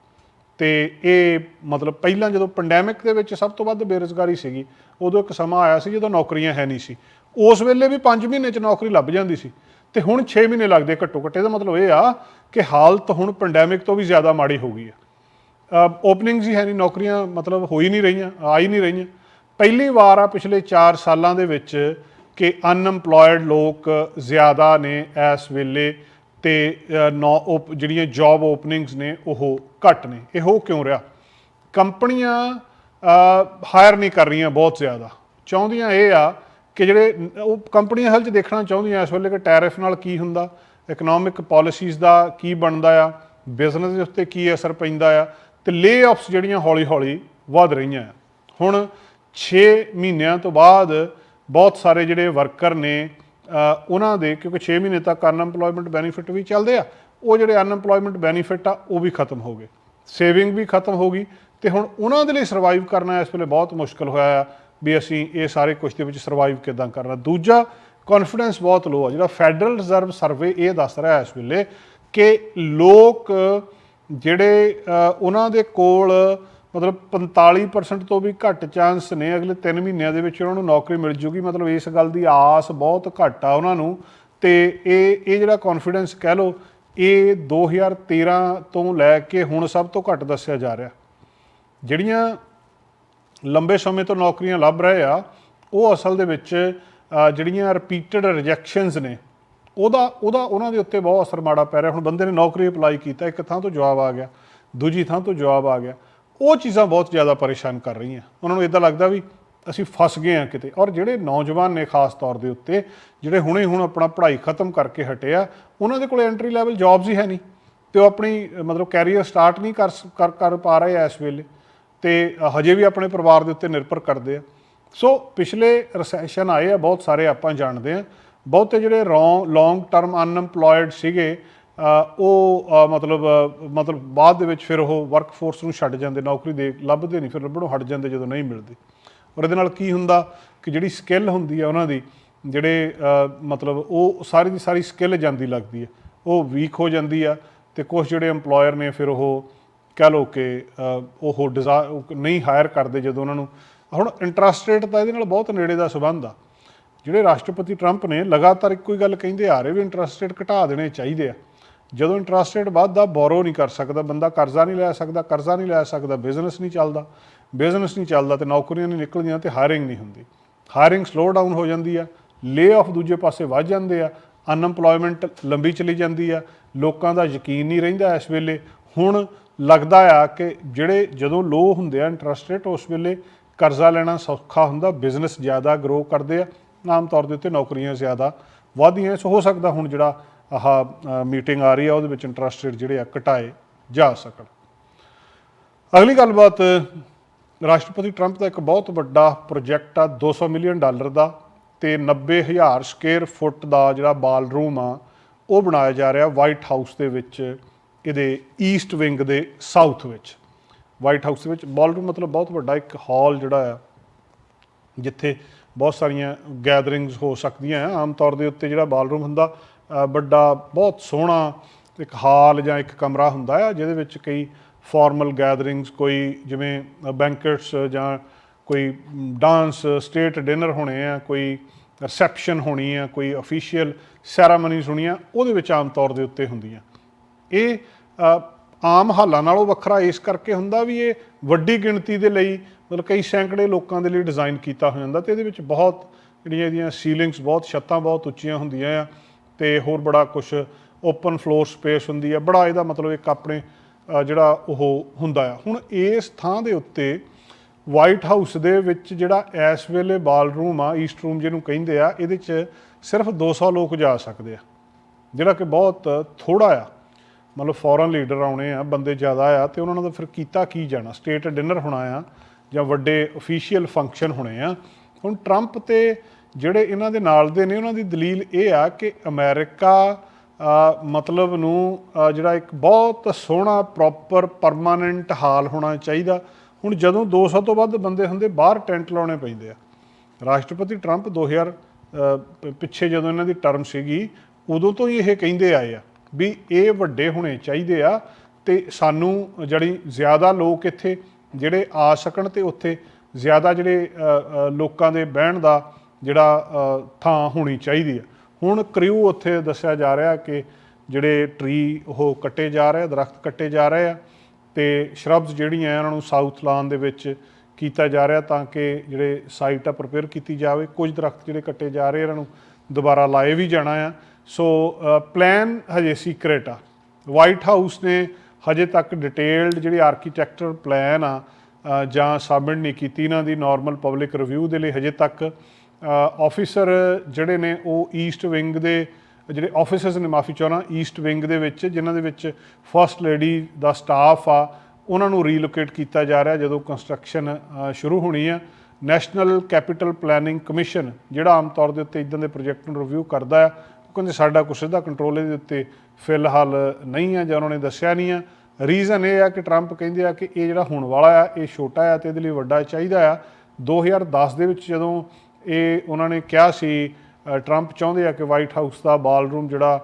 ਤੇ ਇਹ ਮਤਲਬ ਪਹਿਲਾਂ ਜਦੋਂ ਪੈਂਡੈਮਿਕ ਦੇ ਵਿੱਚ ਸਭ ਤੋਂ ਵੱਧ ਬੇਰੁਜ਼ਗਾਰੀ ਸੀਗੀ, ਉਦੋਂ ਇੱਕ ਸਮਾਂ ਆਇਆ ਸੀ ਜਦੋਂ ਨੌਕਰੀਆਂ ਹੈ ਨਹੀਂ ਸੀ। ਉਸ ਵੇਲੇ ਵੀ 5 ਮਹੀਨੇ 'ਚ ਨੌਕਰੀ ਲੱਭ ਜਾਂਦੀ ਸੀ। ਤੇ ਹੁਣ 6 ਮਹੀਨੇ ਲੱਗਦੇ ਘੱਟੋ ਘੱਟ। ਇਹਦਾ ਮਤਲਬ ਇਹ ਆ ਕਿ ਹਾਲਤ ਹੁਣ ਪੈਂਡੈਮਿਕ ਤੋਂ ਵੀ ਜ਼ਿਆਦਾ ਮਾੜੀ ਹੋ ਗਈ ਆ। ਓਪਨਿੰਗਸ ਹੀ ਹੈ ਨਹੀਂ, ਨੌਕਰੀਆਂ ਮਤਲਬ ਹੋ ਹੀ ਨਹੀਂ ਰਹੀਆਂ, ਆ ਹੀ ਨਹੀਂ ਰਹੀਆਂ। ਪਹਿਲੀ ਵਾਰ ਆ ਪਿਛਲੇ 4 ਸਾਲਾਂ ਦੇ ਵਿੱਚ ਕਿ ਅਨਐਮਪਲੋਇਡ ਲੋਕ ਜ਼ਿਆਦਾ ਨੇ ਇਸ ਵੇਲੇ। ਤੇ ਨੌ ਓਪ- ਜਿਹੜੀਆਂ ਜੌਬ ਓਪਨਿੰਗਸ ਨੇ, ਉਹ ਘੱਟ ਨੇ। ਇਹ ਹੋ ਕਿਉਂ ਰਿਹਾ? ਕੰਪਨੀਆਂ ਹਾਇਰ ਨਹੀਂ ਕਰ ਰਹੀਆਂ ਬਹੁਤ ਜ਼ਿਆਦਾ। ਚਾਹੁੰਦੀਆਂ ਇਹ ਆ ਕਿ ਜਿਹੜੇ ਉਹ ਕੰਪਨੀਆਂ ਹਲ ਚ ਦੇਖਣਾ ਚਾਹੁੰਦੀਆਂ ਇਸ ਵੇਲੇ ਕਿ ਟੈਰਿਫ ਨਾਲ ਕੀ ਹੁੰਦਾ ਇਕਨੋਮਿਕ ਪਾਲਿਸੀਜ਼ ਦਾ ਕੀ ਬਣਦਾ ਆ ਬਿਜ਼ਨਸ ਦੇ ਉੱਤੇ ਕੀ ਅਸਰ ਪੈਂਦਾ ਆ, ਤੇ ਲੇ-ਆਫਸ ਜਿਹੜੀਆਂ ਹੌਲੀ-ਹੌਲੀ ਵਧ ਰਹੀਆਂ ਆ। ਹੁਣ 6 ਮਹੀਨਿਆਂ ਤੋਂ ਬਾਅਦ ਬਹੁਤ ਸਾਰੇ ਜਿਹੜੇ ਵਰਕਰ ਨੇ ਉਹਨਾਂ ਦੇ, ਕਿਉਂਕਿ 6 ਮਹੀਨੇ ਤੱਕ ਅਨਐਮਪਲੋਇਮੈਂਟ ਬੈਨੀਫਿਟ ਵੀ ਚੱਲਦੇ ਆ, ਉਹ ਜਿਹੜੇ ਅਨਐਮਪਲੋਇਮੈਂਟ ਬੈਨੀਫਿਟ ਆ, ਉਹ ਵੀ ਖਤਮ ਹੋ ਗਏ। ਸੇਵਿੰਗ ਵੀ ਖਤਮ ਹੋ ਗਈ ਤੇ ਹੁਣ ਉਹਨਾਂ ਦੇ ਲਈ ਸਰਵਾਈਵ ਕਰਨਾ ਇਸ ਵੇਲੇ ਬਹੁਤ ਮੁਸ਼ਕਲ ਹੋਇਆ ਆ ਵੀ ਅਸੀਂ ਇਹ ਸਾਰੇ ਕੁਝ ਦੇ ਵਿੱਚ ਸਰਵਾਈਵ ਕਿਦਾਂ ਕਰਨਾ। ਦੂਜਾ ਕੌਨਫੀਡੈਂਸ ਬਹੁਤ ਲੋ ਆ। ਜਿਹੜਾ ਫੈਡਰਲ ਰਿਜ਼ਰਵ ਸਰਵੇ ਇਹ ਦੱਸ ਰਿਹਾ ਇਸ ਵੇਲੇ ਕਿ ਲੋਕ ਜਿਹੜੇ ਉਹਨਾਂ ਦੇ ਕੋਲ ਮਤਲਬ 45% ਤੋਂ ਵੀ ਘੱਟ ਚਾਂਸ ਨੇ, ਅਗਲੇ 3 ਮਹੀਨਿਆਂ ਦੇ ਵਿੱਚ ਉਹਨਾਂ ਨੂੰ ਨੌਕਰੀ ਮਿਲ ਜੂਗੀ। ਮਤਲਬ ਇਸ ਗੱਲ ਦੀ ਆਸ ਬਹੁਤ ਘੱਟ ਆ ਉਹਨਾਂ ਨੂੰ। ਤੇ ਇਹ ਇਹ ਜਿਹੜਾ ਕੌਨਫੀਡੈਂਸ ਕਹਿ ਲਓ, ਇਹ 2013 ਤੋਂ ਲੈ ਕੇ ਹੁਣ ਸਭ ਤੋਂ ਘੱਟ ਦੱਸਿਆ ਜਾ ਰਿਹਾ। ਜਿਹੜੀਆਂ ਲੰਬੇ ਸਮੇਂ ਤੋਂ ਨੌਕਰੀਆਂ ਲੱਭ ਰਹੇ ਆ, ਉਹ ਅਸਲ ਦੇ ਵਿੱਚ ਜਿਹੜੀਆਂ ਰਿਪੀਟਡ ਰਿਜੈਕਸ਼ਨਸ ਨੇ, ਉਹਦਾ ਉਹਦਾ, ਉਹਨਾਂ ਦੇ ਉੱਤੇ ਬਹੁਤ ਅਸਰ ਮਾੜਾ ਪੈ ਰਿਹਾ। ਹੁਣ ਬੰਦੇ ਨੇ ਨੌਕਰੀ ਅਪਲਾਈ ਕੀਤਾ, ਇੱਕ ਥਾਂ ਤੋਂ ਜਵਾਬ ਆ ਗਿਆ, ਦੂਜੀ ਥਾਂ ਤੋਂ ਜਵਾਬ ਆ ਗਿਆ। ਉਹ ਚੀਜ਼ਾਂ ਬਹੁਤ ਜ਼ਿਆਦਾ ਪਰੇਸ਼ਾਨ ਕਰ ਰਹੀਆਂ। ਉਹਨਾਂ ਨੂੰ ਇਦਾਂ ਲੱਗਦਾ ਵੀ ਅਸੀਂ ਫਸ ਗਏ ਆ ਕਿਤੇ। ਔਰ ਜਿਹੜੇ ਨੌਜਵਾਨ ਨੇ ਖਾਸ ਤੌਰ ਦੇ ਉੱਤੇ, ਜਿਹੜੇ ਹੁਣੇ ਹੁਣ ਆਪਣਾ ਪੜ੍ਹਾਈ ਖਤਮ ਕਰਕੇ ਹਟਿਆ ਉਹਨਾਂ ਦੇ ਕੋਲ ਐਂਟਰੀ ਲੈਵਲ ਜੌਬਸ ਹੀ ਹੈ ਨਹੀਂ। ਤੇ ਉਹ ਆਪਣੀ, ਮਤਲਬ ਕੈਰੀਅਰ ਸਟਾਰਟ ਨਹੀਂ ਕਰ ਸ- ਕਰ ਕਰ ਪਾ ਰਹੇ ਆ ਇਸ ਵੇਲੇ। ਤੇ ਹਜੇ ਵੀ ਆਪਣੇ ਪਰਿਵਾਰ ਦੇ ਉੱਤੇ ਨਿਰਭਰ ਕਰਦੇ ਆ। ਸੋ ਪਿਛਲੇ ਰੈਸੈਸ਼ਨ ਆਏ ਆ, ਬਹੁਤ ਸਾਰੇ ਆਪਾਂ ਜਾਣਦੇ ਆ। ਬਹੁਤੇ ਜਿਹੜੇ ਲੌਂਗ ਟਰਮ ਅਨਐਮਪਲੋਇਡ ਸੀਗੇ ਉਹ ਮਤਲਬ ਮਤਲਬ ਬਾਅਦ ਦੇ ਵਿੱਚ ਫਿਰ ਉਹ ਵਰਕਫੋਰਸ ਨੂੰ ਛੱਡ ਜਾਂਦੇ, ਨੌਕਰੀ ਦੇ ਲੱਭਦੇ ਨਹੀਂ, ਫਿਰ ਲੱਭਣੋਂ ਹਟ ਜਾਂਦੇ ਜਦੋਂ ਨਹੀਂ ਮਿਲਦੀ। ਔਰ ਇਹਦੇ ਨਾਲ ਕੀ ਹੁੰਦਾ ਕਿ ਜਿਹੜੀ ਸਕਿੱਲ ਹੁੰਦੀ ਆ ਉਹਨਾਂ ਦੀ, ਜਿਹੜੇ ਮਤਲਬ ਉਹ ਸਾਰੀ ਦੀ ਸਾਰੀ ਸਕਿੱਲ ਜਾਂਦੀ ਲੱਗਦੀ ਹੈ ਉਹ ਵੀਕ ਹੋ ਜਾਂਦੀ ਆ ਤੇ ਕੁਝ ਜਿਹੜੇ EMPLOYER ਨੇ ਫਿਰ ਉਹ ਕਹਿ ਲਓ ਕਿ ਉਹ ਡਿਜ਼ਾ ਨਹੀਂ ਹਾਇਰ ਕਰਦੇ ਜਦੋਂ ਉਹਨਾਂ ਨੂੰ। ਹੁਣ ਇੰਟਰਸਟ ਰੇਟ ਤਾਂ ਇਹਦੇ ਨਾਲ ਬਹੁਤ ਨੇੜੇ ਦਾ ਸੰਬੰਧ ਆ। ਜਿਹੜੇ ਰਾਸ਼ਟਰਪਤੀ ਟਰੰਪ ਨੇ ਲਗਾਤਾਰ ਇੱਕੋ ਹੀ ਗੱਲ ਕਹਿੰਦੇ ਆ ਰਹੇ ਵੀ ਇੰਟਰਸਟ ਰੇਟ ਘਟਾ ਦੇਣੇ ਚਾਹੀਦੇ ਆ। ਜਦੋਂ ਇੰਟਰਸਟ ਰੇਟ ਵੱਧਦਾ ਬੋਰੋ ਨਹੀਂ ਕਰ ਸਕਦਾ, ਬੰਦਾ ਕਰਜ਼ਾ ਨਹੀਂ ਲੈ ਸਕਦਾ, ਕਰਜ਼ਾ ਨਹੀਂ ਲੈ ਸਕਦਾ ਬਿਜ਼ਨਸ ਨਹੀਂ ਚੱਲਦਾ। ਬਿਜ਼ਨਸ ਨਹੀਂ ਚੱਲਦਾ ਤੇ ਨੌਕਰੀਆਂ ਨਹੀਂ ਨਿਕਲਦੀਆਂ ਤੇ ਹਾਇਰਿੰਗ ਨਹੀਂ ਹੁੰਦੀ। ਹਾਇਰਿੰਗ ਸਲੋ ਡਾਊਨ ਹੋ ਜਾਂਦੀ ਆ ਲੇ ਆਫ ਦੂਜੇ ਪਾਸੇ ਵੱਧ ਜਾਂਦੇ ਆ ਅਨਐਮਪਲੋਇਮੈਂਟ ਲੰਬੀ ਚਲੀ ਜਾਂਦੀ ਆ, ਲੋਕਾਂ ਦਾ ਯਕੀਨ ਨਹੀਂ ਰਹਿੰਦਾ ਇਸ ਵੇਲੇ। ਹੁਣ ਲੱਗਦਾ ਆ ਕਿ ਜਿਹੜੇ ਜਦੋਂ ਲੋ ਹੁੰਦੇ ਆ ਇੰਟਰਸਟ ਰੇਟ ਉਸ ਵੇਲੇ ਕਰਜ਼ਾ ਲੈਣਾ ਸੌਖਾ ਹੁੰਦਾ ਬਿਜ਼ਨਸ ਜ਼ਿਆਦਾ ਗਰੋ ਕਰਦੇ ਆ। ਆਮ ਤੌਰ ਦੇ ਉੱਤੇ ਨੌਕਰੀਆਂ ਜ਼ਿਆਦਾ ਵਧਦੀਆਂ ਸੋ ਹੋ ਸਕਦਾ ਹੁਣ ਜਿਹੜਾ ਆਹ ਮੀਟਿੰਗ ਆ ਰਹੀ ਆ, ਉਹਦੇ ਵਿੱਚ ਇੰਟਰਸਟ ਰੇਟ ਜਿਹੜੇ ਆ ਘਟਾਏ ਜਾ ਸਕਣ। ਅਗਲੀ ਗੱਲਬਾਤ, ਰਾਸ਼ਟਰਪਤੀ ਟਰੰਪ ਦਾ ਇੱਕ ਬਹੁਤ ਵੱਡਾ ਪ੍ਰੋਜੈਕਟ ਆ 200 ਮਿਲੀਅਨ ਡਾਲਰ ਦਾ ਤੇ 90000 ਸਕੁਅਰ ਫੁੱਟ ਦਾ ਜਿਹੜਾ ਬਾਲ ਰੂਮ ਆ, ਉਹ ਬਣਾਇਆ ਜਾ ਰਿਹਾ ਵਾਈਟ ਹਾਊਸ ਦੇ ਵਿੱਚ, ਇਹਦੇ ਈਸਟ ਵਿੰਗ ਦੇ ਸਾਊਥ ਵਿੱਚ। ਵਾਈਟ ਹਾਊਸ ਦੇ ਵਿੱਚ ਬਾਲ ਰੂਮ ਮਤਲਬ ਬਹੁਤ ਵੱਡਾ ਇੱਕ ਹਾਲ ਜਿਹੜਾ ਆ, ਜਿੱਥੇ ਬਹੁਤ ਸਾਰੀਆਂ ਗੈਦਰਿੰਗਸ ਹੋ ਸਕਦੀਆਂ ਆ। ਆਮ ਤੌਰ ਦੇ ਉੱਤੇ ਜਿਹੜਾ ਬਾਲਰੂਮ ਹੁੰਦਾ ਵੱਡਾ, ਬਹੁਤ ਸੋਹਣਾ ਇੱਕ ਹਾਲ ਜਾਂ ਇੱਕ ਕਮਰਾ ਹੁੰਦਾ ਆ, ਜਿਹਦੇ ਵਿੱਚ ਕਈ ਫਾਰਮਲ ਗੈਦਰਿੰਗਸ ਕੋਈ ਜਿਵੇਂ ਬੈਂਕਟਸ ਜਾਂ ਕੋਈ ਡਾਂਸ ਸਟੇਟ ਡਿਨਰ ਹੋਣੇ ਆ, ਕੋਈ ਰਿਸੈਪਸ਼ਨ ਹੋਣੀ ਆ, ਕੋਈ ਅਫੀਸ਼ੀਅਲ ਸੈਰਾਮਨੀਜ਼ ਹੋਣੀਆਂ, ਉਹਦੇ ਵਿੱਚ ਆਮ ਤੌਰ ਦੇ ਉੱਤੇ ਹੁੰਦੀਆਂ। ਇਹ ਆਮ ਹਾਲਾਂ ਨਾਲੋਂ ਵੱਖਰਾ ਇਸ ਕਰਕੇ ਹੁੰਦਾ ਵੀ ਇਹ ਵੱਡੀ ਗਿਣਤੀ ਦੇ ਲਈ, ਮਤਲਬ ਕਈ ਸੈਂਕੜੇ ਲੋਕਾਂ ਦੇ ਲਈ ਡਿਜ਼ਾਈਨ ਕੀਤਾ ਹੋ ਜਾਂਦਾ ਤੇ ਇਹਦੇ ਵਿੱਚ ਬਹੁਤ ਜਿਹੜੀਆਂ ਇਹਦੀਆਂ ਸੀਲਿੰਗਸ ਬਹੁਤ ਛੱਤਾਂ ਬਹੁਤ ਉੱਚੀਆਂ ਹੁੰਦੀਆਂ ਆ। ਤੇ ਹੋਰ ਬੜਾ ਕੁਝ ਓਪਨ ਫਲੋਰ ਸਪੇਸ ਹੁੰਦੀ ਆ। ਬੜਾ ਇਹਦਾ ਮਤਲਬ ਇੱਕ ਆਪਣੇ ਜਿਹੜਾ ਉਹ ਹੁੰਦਾ ਆ। ਹੁਣ ਇਸ ਥਾਂ ਦੇ ਉੱਤੇ ਵਾਈਟ ਹਾਊਸ ਦੇ ਵਿੱਚ ਜਿਹੜਾ ਇਸ ਵੇਲੇ ਬਾਲ ਰੂਮ ਆ ਈਸਟ ਰੂਮ ਜਿਹਨੂੰ ਕਹਿੰਦੇ ਆ, ਇਹਦੇ 'ਚ ਸਿਰਫ 200 ਲੋਕ ਜਾ ਸਕਦੇ ਆ। ਜਿਹੜਾ ਕਿ ਬਹੁਤ ਥੋੜਾ ਆ। ਮਤਲਬ ਫੋਰਨ ਲੀਡਰ ਆਉਣੇ ਆ, ਬੰਦੇ ਜ਼ਿਆਦਾ ਆ ਤੇ ਉਹਨਾਂ ਦਾ ਫਿਰ ਕੀਤਾ ਕੀ ਜਾਣਾ? ਸਟੇਟ ਡਿਨਰ ਹੋਣਾ ਆ ਜਾਂ ਵੱਡੇ ਅਫੀਸ਼ੀਅਲ ਫੰਕਸ਼ਨ ਹੋਣੇ ਆ। ਹੁਣ ਟਰੰਪ ਤੇ ਜਿਹੜੇ ਇਹਨਾਂ ਦੇ ਨਾਲ ਦੇ ਨੇ ਉਹਨਾਂ ਦੀ ਦਲੀਲ ਇਹ ਆ ਕਿ ਅਮਰੀਕਾ ਮਤਲਬ ਨੂੰ ਜਿਹੜਾ ਇੱਕ ਬਹੁਤ ਸੋਹਣਾ ਪ੍ਰੋਪਰ ਪਰਮਾਨੈਂਟ ਹਾਲ ਹੋਣਾ ਚਾਹੀਦਾ। ਹੁਣ ਜਦੋਂ 200 ਤੋਂ ਵੱਧ ਬੰਦੇ ਹੁੰਦੇ ਬਾਹਰ ਟੈਂਟ ਲਾਉਣੇ ਪੈਂਦੇ ਆ। ਰਾਸ਼ਟਰਪਤੀ ਟਰੰਪ 2000 ਅ, ਪਿੱਛੇ ਜਦੋਂ ਇਹਨਾਂ ਦੀ ਟਰਮ ਸੀਗੀ ਉਦੋਂ ਤੋਂ ਹੀ ਇਹ ਕਹਿੰਦੇ ਆਏ ਆ ਵੀ ਇਹ ਵੱਡੇ ਹੋਣੇ ਚਾਹੀਦੇ ਆ ਤੇ ਸਾਨੂੰ ਜਿਹੜੀ ਜ਼ਿਆਦਾ ਲੋਕ ਇੱਥੇ ਜਿਹੜੇ ਆ ਸਕਣ ਤੇ ਉੱਥੇ ਜ਼ਿਆਦਾ ਜਿਹੜੇ ਲੋਕਾਂ ਦੇ ਬਹਿਣ ਦਾ ਜਿਹੜਾ ਥਾਂ ਹੋਣੀ ਚਾਹੀਦੀ ਆ ਹੁਣ ਕਰਿਊ ਉੱਥੇ ਦੱਸਿਆ ਜਾ ਰਿਹਾ ਕਿ ਜਿਹੜੇ ਟਰੀ ਉਹ ਕੱਟੇ ਜਾ ਰਹੇ ਆ, ਦਰਖਤ ਕੱਟੇ ਜਾ ਰਹੇ ਆ ਤੇ ਸ਼ਰਬਸ ਜਿਹੜੀਆਂ ਆ ਉਹਨਾਂ ਨੂੰ ਸਾਊਥ ਲਾਨ ਦੇ ਵਿੱਚ ਕੀਤਾ ਜਾ ਰਿਹਾ ਤਾਂ ਕਿ ਜਿਹੜੇ ਸਾਈਟ ਆ ਪ੍ਰਪੇਅਰ ਕੀਤੀ ਜਾਵੇ। ਕੁਝ ਦਰਖਤ ਜਿਹੜੇ ਕੱਟੇ ਜਾ ਰਹੇ ਇਹਨਾਂ ਨੂੰ ਦੁਬਾਰਾ ਲਾਏ ਵੀ ਜਾਣਾ ਆ। ਸੋ ਪਲਾਨ ਹਜੇ ਸੀਕ੍ਰੇਟ ਆ। ਵਾਈਟ ਹਾਊਸ ਨੇ ਹਜੇ ਤੱਕ ਡਿਟੇਲਡ ਜਿਹੜੀ ਆਰਕੀਟੈਕਚਰ ਪਲਾਨ ਆ ਜਾਂ ਸਬਮਿਟ ਨਹੀਂ ਕੀਤੀ ਇਹਨਾਂ ਦੀ। ਨਾਰਮਲ ਪਬਲਿਕ ਰਿਵਿਊ ਦੇ ਲਈ ਹਜੇ ਤੱਕ ਆਫੀਸਰ ਜਿਹੜੇ ਨੇ ਉਹ ਈਸਟ ਵਿੰਗ ਦੇ, ਜਿਹੜੇ ਆਫਿਸਰਸ ਨੇ, ਮਾਫੀ ਚਾਹਣਾ ਈਸਟ ਵਿੰਗ ਦੇ ਵਿੱਚ, ਜਿਨ੍ਹਾਂ ਦੇ ਵਿੱਚ ਫਰਸਟ ਲੇਡੀ ਦਾ ਸਟਾਫ ਆ, ਉਹਨਾਂ ਨੂੰ ਰੀਲੋਕੇਟ ਕੀਤਾ ਜਾ ਰਿਹਾ ਜਦੋਂ ਕੰਸਟਰਕਸ਼ਨ ਸ਼ੁਰੂ ਹੋਣੀ ਆ। ਨੈਸ਼ਨਲ ਕੈਪੀਟਲ ਪਲੈਨਿੰਗ ਕਮਿਸ਼ਨ ਜਿਹੜਾ ਆਮ ਤੌਰ ਦੇ ਉੱਤੇ ਇਦਾਂ ਦੇ ਪ੍ਰੋਜੈਕਟ ਨੂੰ ਰਿਵਿਊ ਕਰਦਾ ਆ, ਉਹ ਕਹਿੰਦੇ ਸਾਡਾ ਕੁਛ ਸਿੱਧਾ ਕੰਟਰੋਲ ਇਹਦੇ ਉੱਤੇ ਫਿਲਹਾਲ ਨਹੀਂ ਆ, ਜਾਂ ਉਹਨਾਂ ਨੇ ਦੱਸਿਆ ਨਹੀਂ ਆ। ਰੀਜ਼ਨ ਇਹ ਆ ਕਿ ਟਰੰਪ ਕਹਿੰਦੇ ਆ ਕਿ ਇਹ ਜਿਹੜਾ ਹੋਣ ਵਾਲਾ ਆ, ਇਹ ਛੋਟਾ ਆ ਤੇ ਇਹਦੇ ਲਈ ਵੱਡਾ ਚਾਹੀਦਾ ਆ। 2010 ਦੇ ਵਿੱਚ ਜਦੋਂ ਇਹ ਉਹਨਾਂ ਨੇ ਕਿਹਾ ਸੀ ਟਰੰਪ ਚਾਹੁੰਦੇ ਆ ਕਿ ਵਾਈਟ ਹਾਊਸ ਦਾ ਬਾਲਰੂਮ ਜਿਹੜਾ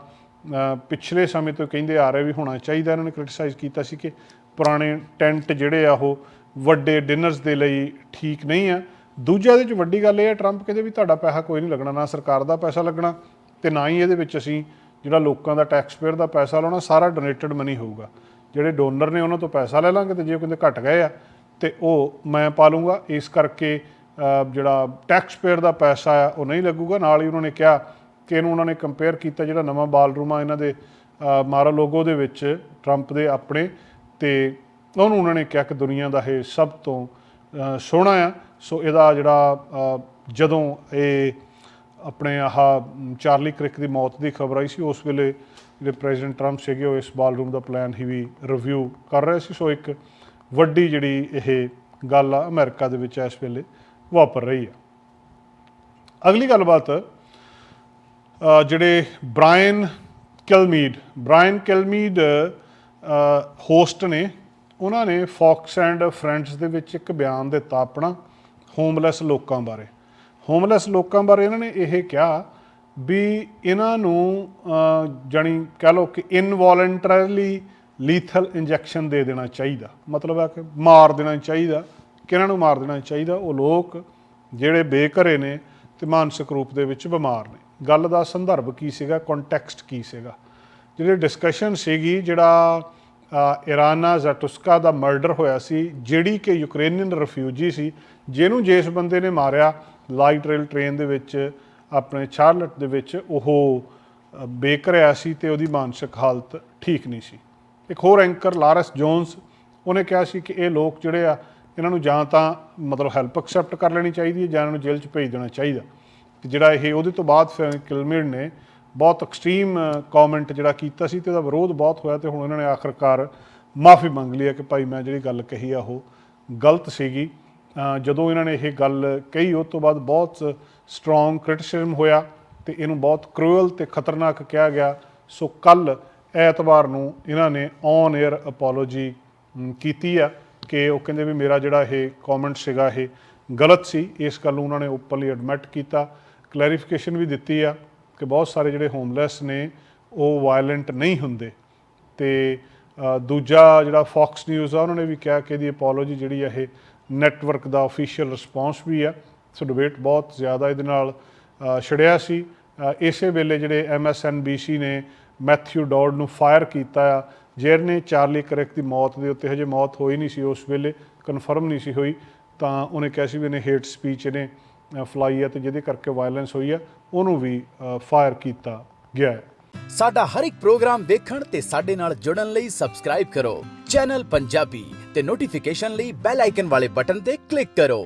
ਪਿਛਲੇ ਸਮੇਂ ਤੋਂ ਕਹਿੰਦੇ ਆ ਰਹੇ ਵੀ ਹੋਣਾ ਚਾਹੀਦਾ, ਇਹਨਾਂ ਨੇ ਕ੍ਰਿਟਿਸਾਈਜ਼ ਕੀਤਾ ਸੀ ਕਿ ਪੁਰਾਣੇ ਟੈਂਟ ਜਿਹੜੇ ਆ ਉਹ ਵੱਡੇ ਡਿਨਰਸ ਦੇ ਲਈ ਠੀਕ ਨਹੀਂ ਆ। ਦੂਜਾ ਇਹਦੇ ਚ ਵੱਡੀ ਗੱਲ ਇਹ ਹੈ ਟਰੰਪ ਕਹਿੰਦੇ ਵੀ ਤੁਹਾਡਾ ਪੈਸਾ ਕੋਈ ਨਹੀਂ ਲੱਗਣਾ, ਨਾ ਸਰਕਾਰ ਦਾ ਪੈਸਾ ਲੱਗਣਾ ਤੇ ਨਾ ਹੀ ਇਹਦੇ ਵਿੱਚ ਅਸੀਂ ਜਿਹੜਾ ਲੋਕਾਂ ਦਾ ਟੈਕਸ ਪੇਅਰ ਦਾ ਪੈਸਾ ਲਾਉਣਾ, ਸਾਰਾ ਡੋਨੇਟਡ ਮਨੀ ਹੋਊਗਾ। ਜਿਹੜੇ ਡੋਨਰ ਨੇ ਉਹਨਾਂ ਤੋਂ ਪੈਸਾ ਲੈ ਲਾਂਗੇ ਤੇ ਜੇ ਕਹਿੰਦੇ ਘਟ ਗਏ ਆ, ਤੇ ਉਹ ਮੈਂ ਪਾ ਲੂੰਗਾ ਇਸ ਕਰਕੇ ਜਿਹੜਾ ਟੈਕਸ ਪੇਅਰ ਦਾ ਪੈਸਾ ਆ, ਉਹ ਨਹੀਂ ਲੱਗੂਗਾ। ਨਾਲ ਹੀ ਉਹਨਾਂ ਨੇ ਕਿਹਾ ਕਿ ਇਹਨੂੰ ਉਹਨਾਂ ਨੇ ਕੰਪੇਅਰ ਕੀਤਾ ਜਿਹੜਾ ਨਵਾਂ ਬਾਲਰੂਮ ਆ ਇਹਨਾਂ ਦੇ ਮਾਰਾ ਲੋਗੋ ਦੇ ਵਿੱਚ ਟਰੰਪ ਦੇ ਆਪਣੇ, ਤੇ ਉਹਨੂੰ ਉਹਨਾਂ ਨੇ ਕਿਹਾ ਕਿ ਦੁਨੀਆ ਦਾ ਇਹ ਸਭ ਤੋਂ ਸੋਹਣਾ ਆ। ਸੋ ਇਹਦਾ ਜਿਹੜਾ ਜਦੋਂ ਇਹ ਆਪਣੇ ਆਹ ਚਾਰਲੀ ਕ੍ਰਿਕ ਦੀ ਮੌਤ ਦੀ ਖਬਰ ਆਈ ਸੀ, ਉਸ ਵੇਲੇ ਜਿਹੜੇ ਪ੍ਰੈਜ਼ੀਡੈਂਟ ਟਰੰਪ ਸੀਗੇ, ਉਹ ਇਸ ਬਾਲਰੂਮ ਦਾ ਪਲਾਨ ਹੀ ਵੀ ਰਿਵਿਊ ਕਰ ਰਹੇ ਸੀ। ਸੋ ਇੱਕ ਵੱਡੀ ਜਿਹੜੀ ਇਹ ਗੱਲ ਆ ਅਮਰੀਕਾ ਦੇ ਵਿੱਚ ਇਸ ਵੇਲੇ। ਵਾਪਰ ਰਹੀ ਆ ਅਗਲੀ ਗੱਲਬਾਤ ਜਿਹੜੇ Brian Kilmeade Brian Kilmeade host ਨੇ ਉਹਨਾਂ ਨੇ ਫੌਕਸ ਐਂਡ ਫਰੈਂਡਸ ਦੇ ਵਿੱਚ ਇੱਕ ਬਿਆਨ ਦਿੱਤਾ ਆਪਣਾ ਹੋਮਲੈਸ ਲੋਕਾਂ ਬਾਰੇ। ਹੋਮਲੈਸ ਲੋਕਾਂ ਬਾਰੇ ਇਹਨਾਂ ਨੇ ਇਹ ਕਿਹਾ ਵੀ ਇਹਨਾਂ ਨੂੰ ਅ, ਜਾਣੀ ਕਹ ਲਓ ਕਿ ਇਨਵੋਲੰਟਰੀਲੀ ਲੀਥਲ ਇੰਜੈਕਸ਼ਨ ਦੇ ਦੇਣਾ ਚਾਹੀਦਾ। ਮਤਲਬ ਹੈ ਕਿ ਮਾਰ ਦੇਣਾ ਚਾਹੀਦਾ। ਕਿਹਨਾਂ ਨੂੰ ਮਾਰ ਦੇਣਾ ਚਾਹੀਦਾ? ਉਹ ਲੋਕ ਜਿਹੜੇ ਬੇਘਰੇ ਨੇ ਤੇ ਮਾਨਸਿਕ ਰੂਪ ਦੇ ਵਿੱਚ ਬਿਮਾਰ ਨੇ। ਗੱਲ ਦਾ ਸੰਦਰਭ ਕੀ ਸੀਗਾ? ਕੰਟੈਕਸਟ ਕੀ ਸੀਗਾ? ਜਿਹੜੀ ਡਿਸਕਸ਼ਨ ਸੀਗੀ ਜਿਹੜਾ ਇਰਾਨਾ ਜ਼ੈਟੁਸਕਾ ਦਾ ਮਰਡਰ ਹੋਇਆ ਸੀ ਜਿਹੜੀ ਕਿ ਯੂਕਰੇਨੀਅਨ ਰਿਫਿਊਜੀ ਸੀ ਜਿਹਨੂੰ ਜਿਸ ਬੰਦੇ ਨੇ ਮਾਰਿਆ ਲਾਈਟ ਰੇਲ ਟ੍ਰੇਨ ਦੇ ਵਿੱਚ ਆਪਣੇ ਚਾਰਲਟ ਦੇ ਵਿੱਚ ਉਹ ਅ, ਬੇਘਰਿਆ ਸੀ ਤੇ ਉਹਦੀ ਮਾਨਸਿਕ ਹਾਲਤ ਠੀਕ ਨਹੀਂ ਸੀ। ਇੱਕ ਹੋਰ ਐਂਕਰ ਲਾਰਸ ਜੋਨਸ ਉਹਨੇ ਕਿਹਾ ਸੀ ਕਿ ਇਹ ਲੋਕ ਜਿਹੜੇ ਆ ਇਹਨਾਂ ਨੂੰ ਜਾਂ ਤਾਂ ਮਤਲਬ ਹੈਲਪ ਐਕਸੈਪਟ ਕਰ ਲੈਣੀ ਚਾਹੀਦੀ ਹੈ ਜਾਂ ਇਹਨਾਂ ਨੂੰ ਜੇਲ੍ਹ 'ਚ ਭੇਜ ਦੇਣਾ ਚਾਹੀਦਾ। ਤੇ ਜਿਹੜਾ ਇਹ ਉਹਦੇ ਤੋਂ ਬਾਅਦ ਫਿਰ ਕਿਲਮਿਡ ਨੇ ਬਹੁਤ ਐਕਸਟ੍ਰੀਮ ਕਮੈਂਟ ਜਿਹੜਾ ਕੀਤਾ ਸੀ ਤੇ ਉਹਦਾ ਵਿਰੋਧ ਬਹੁਤ ਹੋਇਆ ਤੇ ਹੁਣ ਇਹਨਾਂ ਨੇ ਆਖਰਕਾਰ ਮਾਫੀ ਮੰਗ ਲਈ ਹੈ ਕਿ ਭਾਈ ਮੈਂ ਜਿਹੜੀ ਗੱਲ ਕਹੀ ਆ ਉਹ ਗਲਤ ਸੀਗੀ। ਜਦੋਂ ਇਹਨਾਂ ਨੇ ਇਹ ਗੱਲ ਕਹੀ ਉਸ ਤੋਂ ਬਾਅਦ ਬਹੁਤ ਸਟਰੋਂਗ ਕ੍ਰਿਟਿਸਿਜ਼ਮ ਹੋਇਆ ਤੇ ਇਹਨੂੰ ਬਹੁਤ ਕਰੂਅਲ ਤੇ ਖਤਰਨਾਕ ਕਿਹਾ ਗਿਆ। ਸੋ ਕੱਲ ਐਤਵਾਰ ਨੂੰ ਇਹਨਾਂ ਨੇ ਔਨ 에ਅਰ ਅਪੋਲੋਜੀ ਕੀਤੀ ਆ। ਕਿ ਉਹ ਕਹਿੰਦੇ ਵੀ ਮੇਰਾ ਜਿਹੜਾ ਇਹ ਕਮੈਂਟ ਸੀਗਾ ਇਹ ਗਲਤ ਸੀ। ਇਸ ਗੱਲ ਨੂੰ ਉਹਨਾਂ ਨੇ ਓਪਨਲੀ ਐਡਮਿਟ ਕੀਤਾ। ਕਲੈਰੀਫਿਕੇਸ਼ਨ ਵੀ ਦਿੱਤੀ ਆ ਕਿ ਬਹੁਤ ਸਾਰੇ ਜਿਹੜੇ ਹੋਮਲੈਸ ਨੇ ਉਹ ਵਾਇਲੈਂਟ ਨਹੀਂ ਹੁੰਦੇ। ਤੇ ਦੂਜਾ ਜਿਹੜਾ ਫੌਕਸ ਨਿਊਜ਼ ਆ ਉਹਨਾਂ ਨੇ ਵੀ ਕਿਹਾ ਕਿ ਇਹਦੀ ਅਪੋਲੋਜੀ ਜਿਹੜੀ ਆ ਇਹ ਨੈਟਵਰਕ ਦਾ ਅਫੀਸ਼ੀਅਲ ਰਿਸਪੌਂਸ ਵੀ ਆ। ਸੋ ਡਿਬੇਟ ਬਹੁਤ ਜ਼ਿਆਦਾ ਇਹਦੇ ਨਾਲ ਅ, ਛਿੜਿਆ ਸੀ। ਇਸੇ ਵੇਲੇ ਜਿਹੜੇ MSNBC ਨੇ ਮੈਥਿਊ ਡੌਡ ਨੂੰ ਫਾਇਰ ਕੀਤਾ ਆ। ਜਿਹਨੇ ਚਾਰਲੀ ਕਰੈਕ ਦੀ ਮੌਤ ਦੇ ਉੱਤੇ ਹਜੇ ਮੌਤ ਹੋਈ ਨਹੀਂ ਸੀ, ਉਸ ਵੇਲੇ ਕਨਫਰਮ ਨਹੀਂ ਸੀ ਹੋਈ, ਤਾਂ ਉਹਨੇ ਕਿਹਾ ਸੀ ਵੀ ਇਹਨੇ ਹੇਟ ਸਪੀਚ ਇਹਨੇ ਫਲਾਈ ਆ ਤੇ ਜਿਹਦੇ ਕਰਕੇ ਵਾਇਲੈਂਸ ਹੋਈ ਆ ਉਹਨੂੰ ਵੀ ਫਾਇਰ ਕੀਤਾ ਗਿਆ ਹੈ। ਸਾਡਾ ਹਰ ਇੱਕ ਪ੍ਰੋਗਰਾਮ ਦੇਖਣ ਤੇ ਸਾਡੇ ਨਾਲ ਜੁੜਨ ਲਈ ਸਬਸਕ੍ਰਾਈਬ ਕਰੋ। ਚੈਨਲ ਪੰਜਾਬੀ ਤੇ ਨੋਟੀਫਿਕੇਸ਼ਨ ਲਈ ਬੈਲ ਆਈਕਨ ਵਾਲੇ ਬਟਨ ਤੇ ਕਲਿੱਕ ਕਰੋ।